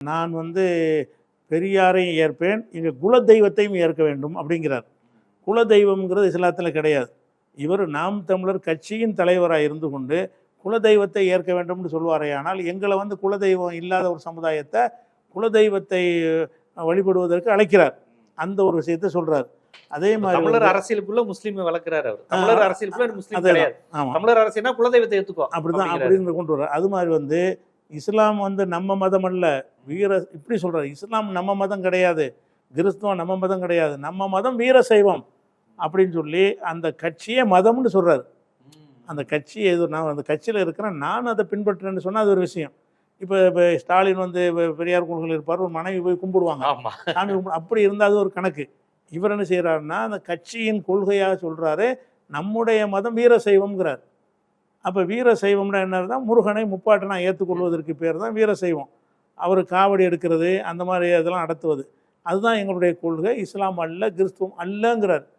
நான் வந்து பெரியாரையும் ஏற்பேன் இங்கே குலதெய்வத்தையும் ஏற்க வேண்டும் அப்படிங்கிறார். குலதெய்வம்ங்கிறது இஸ்லாத்தில் கிடையாது. இவர் நாம் தமிழர் கட்சியின் தலைவராக இருந்து கொண்டு குலதெய்வத்தை ஏற்க வேண்டும்னு சொல்வாரே ஆனால் எங்களை வந்து குலதெய்வம் இல்லாத ஒரு சமுதாயத்தை குலதெய்வத்தை அஹ், வழிபடுவதற்கு அழைக்கிறார். அந்த ஒரு விஷயத்தை சொல்றார். அதே மாதிரி தமிழர் அரசியலுக்குள்ள முஸ்லீம் வளர்க்கிறாரு அவர். தமிழர் அரசியலுக்குள்ள முஸ்லீம். கிடையாது. தமிழர் அரசியல்னா குலதெய்வத்தை ஏத்துக்கோ அப்படிதான். அப்படின்னு கொண்டு வர்றார். அது மாதிரி வந்து இஸ்லாம் வந்து நம்ம மதம் அல்ல. வீர இப்படி சொல்றாரு இஸ்லாம் நம்ம மதம் கிடையாது. கிறிஸ்துவம் நம்ம மதம் கிடையாது. நம்ம மதம் வீர சைவம் அப்படின்னு சொல்லி அந்த கட்சியே மதம்னு சொல்றாரு. அந்த கட்சி எது நான் அந்த கட்சியில் இருக்கிறேன் நான் அதை பின்பற்றுறேன்னு சொன்னால் அது ஒரு விஷயம். இப்போ இப்போ ஸ்டாலின் வந்து பெரியார் கொள்கையில் இருப்பார் ஒரு மனைவி போய் கும்பிடுவாங்க. ஆமா. சாமி கும்பிடு அப்படி இருந்தால் அது ஒரு கணக்கு. இவர் என்ன செய்கிறாருன்னா அந்த கட்சியின் கொள்கையாக சொல்கிறாரு நம்முடைய மதம் வீர சைவம்ங்கிறார். அப்போ வீர சைவம்னா என்னன்னா முருகனை முப்பாட்டனா ஏற்றுக்கொள்வதற்கு பேர் தான் வீர சைவம். அவர் காவடி எடுக்கிறது அந்த மாதிரி இதெல்லாம் நடத்துவது. அதுதான் எங்களுடைய கொள்கை. இஸ்லாம் அல்ல கிறிஸ்துவம் அல்லங்கிறார்.